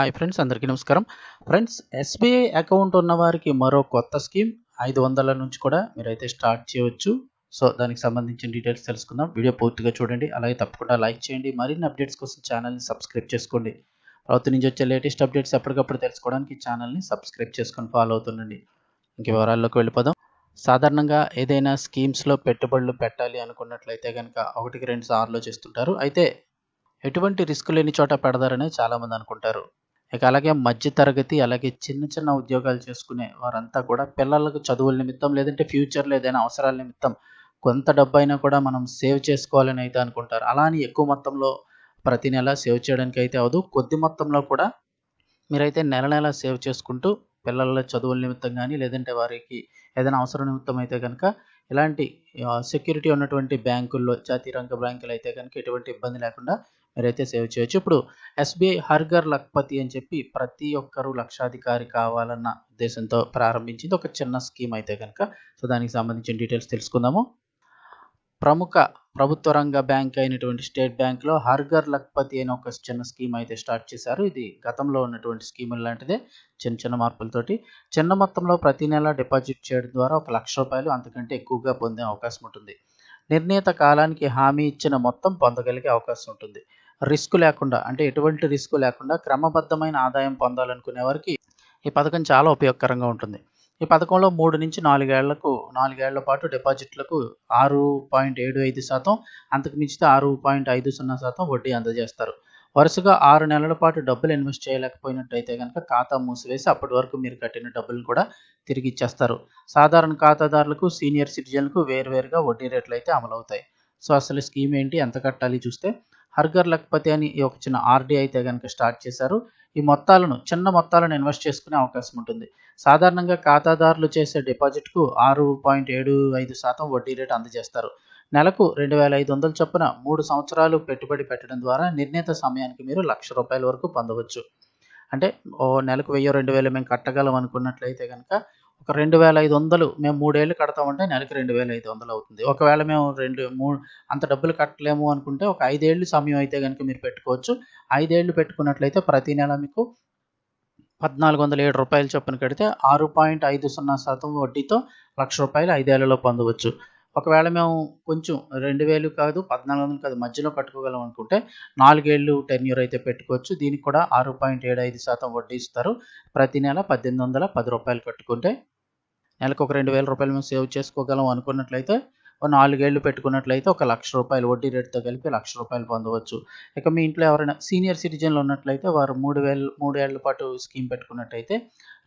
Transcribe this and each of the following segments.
Hi friends అందరికీ నమస్కారం. Friends SBI account ఉన్న వారికి మరో కొత్త స్కీమ్ ఐదు వందల నుంచి కూడా మీరైతే స్టార్ట్ చేయవచ్చు సో దానికి సంబంధించిన డీటెయిల్స్ తెలుసుకుందాం. వీడియో పూర్తిగా చూడండి. అలాగే తప్పకుండా లైక్ చేయండి. మరిన్ని అప్డేట్స్ కోసం ఛానల్ని సబ్స్క్రైబ్ చేసుకోండి. ప్రభుత్వం నుంచి వచ్చే లేటెస్ట్ అప్డేట్స్ ఎప్పటికప్పుడు తెలుసుకోవడానికి ఛానల్ని సబ్స్క్రైబ్ చేసుకొని ఫాలో అవుతుండండి. ఇంక వివరాల్లోకి వెళ్ళిపోదాం. సాధారణంగా ఏదైనా స్కీమ్స్లో పెట్టుబడులు పెట్టాలి అనుకున్నట్లయితే కనుక ఒకటికి రెండు సార్లు చేస్తుంటారు. అయితే ఎటువంటి రిస్క్ లేని చోట పెడతారని చాలామంది అనుకుంటారు. ఇక అలాగే మధ్య తరగతి అలాగే చిన్న చిన్న ఉద్యోగాలు చేసుకునే వారంతా కూడా పిల్లలకు చదువుల నిమిత్తం లేదంటే ఫ్యూచర్లో ఏదైనా అవసరాల నిమిత్తం కొంత డబ్బు అయినా కూడా మనం సేవ్ చేసుకోవాలని అయితే అనుకుంటారు. అలా అని ఎక్కువ మొత్తంలో ప్రతి నెల సేవ్ చేయడానికి అయితే అవదు. కొద్ది మొత్తంలో కూడా మీరైతే నెల నెల సేవ్ చేసుకుంటూ పిల్లల చదువుల నిమిత్తం కానీ లేదంటే వారికి ఏదైనా అవసరం నిమిత్తం అయితే కనుక ఇలాంటి సెక్యూరిటీ ఉన్నటువంటి బ్యాంకుల్లో జాతీయ రంగ బ్యాంకులు అయితే కనుక ఎటువంటి ఇబ్బంది లేకుండా మీరైతే సేవ్ చేయొచ్చు ఇప్పుడు ఎస్బీఐ హర్గర్ లక్పతి అని చెప్పి ప్రతి ఒక్కరూ లక్షాధికారి కావాలన్న ఉద్దేశంతో ప్రారంభించింది. ఒక చిన్న స్కీమ్ అయితే కనుక సో దానికి సంబంధించిన డీటెయిల్స్ తెలుసుకుందాము. ప్రముఖ ప్రభుత్వ రంగ బ్యాంక్ అయినటువంటి స్టేట్ బ్యాంక్లో హర్గర్ లక్పతి అనే ఒక చిన్న స్కీమ్ అయితే స్టార్ట్ చేశారు. ఇది గతంలో ఉన్నటువంటి స్కీముల లాంటిదే. చిన్న చిన్న మార్పులతోటి చిన్న మొత్తంలో ప్రతి నెల డిపాజిట్ చేయడం ద్వారా ఒక లక్ష రూపాయలు అంతకంటే ఎక్కువగా పొందే అవకాశం ఉంటుంది. నిర్ణీత కాలానికి హామీ ఇచ్చిన మొత్తం పొందగలిగే అవకాశం ఉంటుంది. రిస్క్ లేకుండా అంటే ఎటువంటి రిస్క్ లేకుండా క్రమబద్ధమైన ఆదాయం పొందాలనుకునే వారికి ఈ పథకం చాలా ఉపయోగకరంగా ఉంటుంది. ఈ పథకంలో మూడు నుంచి నాలుగేళ్ళకు నాలుగేళ్ళ పాటు డిపాజిట్లకు ఆరు పాయింట్ ఏడు ఐదు శాతం అంతకు మించితే ఆరు పాయింట్ ఐదు సున్నా శాతం వడ్డీ అందజేస్తారు. వరుసగా ఆరు నెలల పాటు డబ్బులు ఇన్వెస్ట్ చేయలేకపోయినట్టయితే కనుక ఖాతా మూసివేసి అప్పటి వరకు మీరు కట్టిన డబ్బులు కూడా తిరిగి ఇచ్చేస్తారు. సాధారణ ఖాతాదారులకు సీనియర్ సిటిజన్లకు వేరువేరుగా వడ్డీ రేట్లు అయితే అమలవుతాయి. సో అసలు స్కీమ్ ఏంటి? ఎంత కట్టాలి చూస్తే హర్గర్ లక్పతి అని ఒక చిన్న ఆర్డీ అయితే కనుక స్టార్ట్ చేశారు. ఈ మొత్తాలను చిన్న మొత్తాలను ఇన్వెస్ట్ చేసుకునే అవకాశం ఉంటుంది. సాధారణంగా ఖాతాదారులు చేసే డిపాజిట్కు ఆరు పాయింట్ ఏడు ఐదు శాతం వడ్డీ రేటు అందజేస్తారు. నెలకు రెండు వేల ఐదు వందల చొప్పున మూడు సంవత్సరాలు పెట్టుబడి పెట్టడం ద్వారా నిర్ణీత సమయానికి మీరు లక్ష రూపాయల వరకు పొందవచ్చు. అంటే ఓ నెలకు వెయ్యి రెండు వేలు మేము కట్టగలం అనుకున్నట్లయితే కనుక ఒక రెండు వేల ఐదు వందలు మేము మూడేళ్ళు కడతామంటే నెలకు రెండు వేల ఐదు వందలు అవుతుంది. ఒకవేళ మేము రెండు మూడు అంత డబ్బులు కట్టలేము అనుకుంటే ఒక ఐదేళ్ళు సమయం అయితే కనుక మీరు పెట్టుకోవచ్చు. ఐదేళ్ళు పెట్టుకున్నట్లయితే ప్రతి నెల మీకు పద్నాలుగు వందల ఏడు రూపాయలు చొప్పున కడితే ఆరు పాయింట్ ఐదు సున్నా శాతం వడ్డీతో లక్ష రూపాయలు ఐదేళ్ళలో పొందవచ్చు. ఒకవేళ మేము కొంచెం రెండు వేలు కాదు పద్నాలుగు వందలు కాదు మధ్యలో కట్టుకోగలం అనుకుంటే నాలుగేళ్ళు టెన్యూర్ అయితే పెట్టుకోవచ్చు. దీనికి కూడా ఆరు పాయింట్ ఏడు ఐదు శాతం వడ్డీ ఇస్తారు. ప్రతి నెల పద్దెనిమిది వందల పది రూపాయలు కట్టుకుంటే నెలకు ఒక రెండు వేల రూపాయలు మేము సేవ్ చేసుకోగలం అనుకున్నట్లయితే నాలుగేళ్ళు పెట్టుకున్నట్లయితే ఒక లక్ష రూపాయలు వడ్డీ రేటుతో కలిపి లక్ష రూపాయలు పొందవచ్చు. ఇక మీ ఇంట్లో ఎవరైనా సీనియర్ సిటిజన్లు ఉన్నట్లయితే వారు మూడు వేలు మూడేళ్ళ పాటు స్కీమ్ పెట్టుకున్నట్టయితే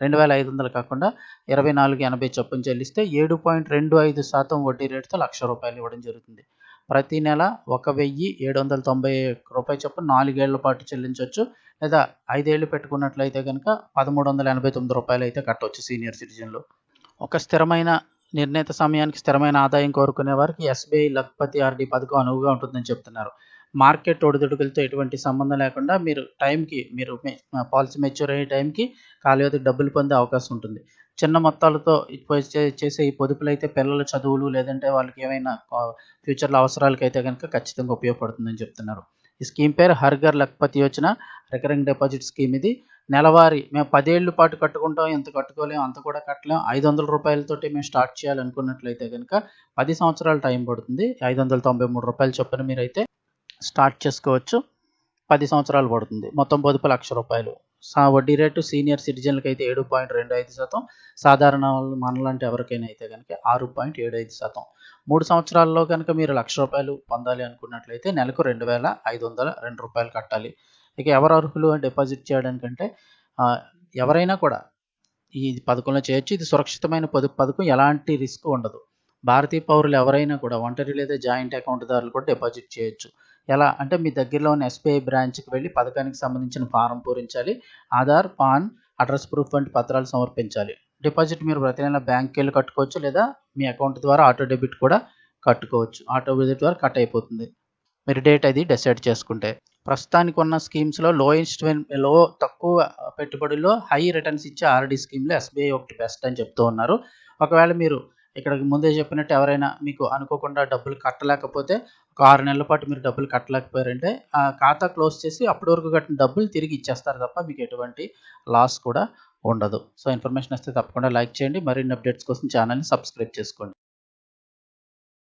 రెండు వేల ఐదు వందలు కాకుండా ఇరవై నాలుగు ఎనభై చొప్పున చెల్లిస్తే ఏడు పాయింట్ రెండు ఐదు శాతం వడ్డీ రేటుతో లక్ష రూపాయలు ఇవ్వడం జరుగుతుంది. ప్రతి నెల ఒక వెయ్యి ఏడు వందల తొంభై రూపాయలు చొప్పున నాలుగేళ్ళ పాటు చెల్లించవచ్చు. లేదా ఐదేళ్ళు పెట్టుకున్నట్లయితే కనుక పదమూడు వందల ఎనభై తొమ్మిది రూపాయలు అయితే కట్టవచ్చు సీనియర్ సిటిజన్లు. ఒక స్థిరమైన నిర్ణీత సమయానికి స్థిరమైన ఆదాయం కోరుకునే వారికి ఎస్బీఐ లక్పతి ఆర్డీ పథకం అనువుగా ఉంటుందని చెప్తున్నారు. మార్కెట్ ఒడిదుడుకులతో ఎటువంటి సంబంధం లేకుండా మీరు టైంకి మీరు పాలసీ మెచ్యూర్ అయ్యే టైంకి కాలువదికి డబ్బులు పొందే అవకాశం ఉంటుంది. చిన్న మొత్తాలతో చేసే ఈ పొదుపులు అయితే పిల్లల చదువులు లేదంటే వాళ్ళకి ఏమైనా ఫ్యూచర్లో అవసరాలకైతే కనుక ఖచ్చితంగా ఉపయోగపడుతుందని చెప్తున్నారు. ఈ స్కీమ్ పేరు హర్ఘర్ Lakhpati Yojana recurring deposit scheme ఇది. నెలవారీ మేము పదేళ్ళు పాటు కట్టుకుంటాం ఎంత కట్టుకోలేము అంత కూడా కట్టలేం. ఐదు వందల రూపాయలతోటి మేము స్టార్ట్ చేయాలనుకున్నట్లయితే కనుక పది సంవత్సరాలు టైం పడుతుంది. ఐదు వందల తొంభై మూడు రూపాయలు చొప్పున మీరైతే స్టార్ట్ చేసుకోవచ్చు. పది సంవత్సరాలు పడుతుంది. మొత్తం పొదుపు లక్ష రూపాయలు. సా వడ్డీ రేటు సీనియర్ సిటిజన్లకి అయితే ఏడు పాయింట్ రెండు ఐదు శాతం. సాధారణ మనలాంటి ఎవరికైనా అయితే కనుక ఆరు పాయింట్ ఏడు ఐదు శాతం. మూడు సంవత్సరాల్లో కనుక మీరు లక్ష రూపాయలు పొందాలి అనుకున్నట్లయితే నెలకు రెండు వేల ఐదు వందల రెండు రూపాయలు కట్టాలి. ఇక ఎవరు అర్హులు డిపాజిట్ చేయడానికంటే ఎవరైనా కూడా ఈ పథకంలో చేయొచ్చు. ఇది సురక్షితమైన పొదుపు పథకం. ఎలాంటి రిస్క్ ఉండదు. భారతీయ పౌరులు ఎవరైనా కూడా ఒంటరి లేదా జాయింట్ అకౌంట్ దారులు కూడా డిపాజిట్ చేయొచ్చు. ఎలా? అంటే మీ దగ్గరలో ఉన్న ఎస్బీఐ బ్రాంచ్కి వెళ్ళి పథకానికి సంబంధించిన ఫారం పూరించాలి ఆధార్ పాన్ అడ్రస్ ప్రూఫ్ వంటి పత్రాలు సమర్పించాలి. డిపాజిట్ మీరు ప్రతి నెల బ్యాంక్కి వెళ్ళి కట్టుకోవచ్చు లేదా మీ అకౌంట్ ద్వారా ఆటో డెబిట్ కూడా కట్టుకోవచ్చు. ఆటో డెబిట్ ద్వారా కట్ అయిపోతుంది. మీరు డేట్ అది డిసైడ్ చేసుకుంటే. ప్రస్తుతానికి ఉన్న స్కీమ్స్లో లో ఇన్స్ట్మెంట్లో తక్కువ పెట్టుబడిలో హై రిటర్న్స్ ఇచ్చే ఆర్డీ స్కీమ్లో ఎస్బీఐ ఒకటి బెస్ట్ అని చెప్తూ ఉన్నారు. ఒకవేళ మీరు ఇక్కడ ముందే చెప్పినట్టు ఎవరైనా మీకు అనుకోకుండా డబ్బులు కట్టలేకపోతే ఒక ఆరు నెలల పాటు మీరు డబ్బులు కట్టలేకపోయారంటే ఆ ఖాతా క్లోజ్ చేసి అప్పటి వరకు కట్టిన డబ్బులు తిరిగి ఇచ్చేస్తారు తప్ప మీకు ఎటువంటి లాస్ కూడా ఉండదు. సో ఇన్ఫర్మేషన్ వస్తే తప్పకుండా లైక్ చేయండి. మరిన్ని అప్డేట్స్ కోసం ఛానల్ని సబ్స్క్రైబ్ చేసుకోండి.